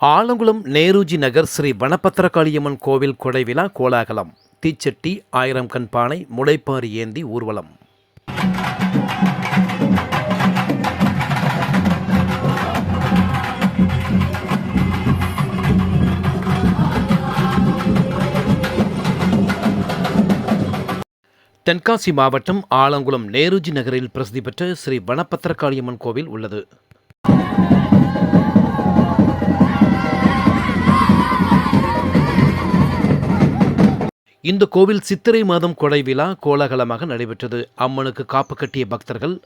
ஆலங்குளம் நேருஜி நகர் ஸ்ரீ வனபத்திரகாளியம்மன் கோவில் கொடை விழா கோலாகலம். தீச்சட்டி ஆயிரம் கண் பானை முளைப்பாறு ஏந்தி ஊர்வலம். தென்காசி மாவட்டம் ஆலங்குளம் நேருஜி நகரில் பிரசித்தி பெற்ற ஸ்ரீ வனபத்திரகாளியம்மன் கோவில் உள்ளது. இந்த கோவில் சித்திரை மாதம் கொடை விழா கோலாகலமாக நடைபெற்றது. அம்மனுக்கு காப்பு கட்டிய பக்தர்கள்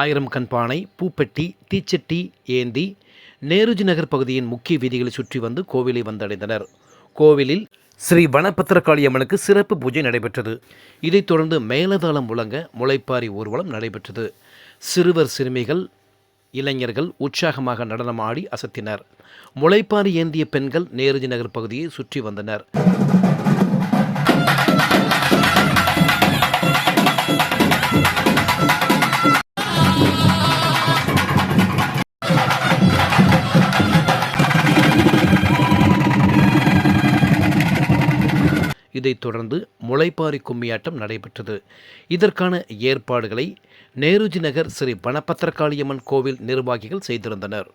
ஆயிரம் கண்பானை பூப்பெட்டி தீச்சட்டி ஏந்தி நேருஜி நகர் பகுதியின் முக்கிய வீதிகளை சுற்றி வந்து கோவிலை வந்தடைந்தனர். கோவிலில் ஸ்ரீ வனபத்திரகாளி அம்மனுக்கு சிறப்பு பூஜை நடைபெற்றது. இதைத் தொடர்ந்து மேலதாளம் முழங்க முளைப்பாரி ஊர்வலம் நடைபெற்றது. சிறுவர் சிறுமிகள் இளைஞர்கள் உற்சாகமாக நடனமாடி அசத்தினர். முளைப்பாரி ஏந்திய பெண்கள் நேருஜி நகர் பகுதியை சுற்றி வந்தனர். இதைத் தொடர்ந்து முளைப்பாரி கும்மியாட்டம் நடைபெற்றது. இதற்கான ஏற்பாடுகளை நேருஜி நகர் ஸ்ரீ வனபத்திரகாளியம்மன் கோவில் நிர்வாகிகள் செய்திருந்தனர்.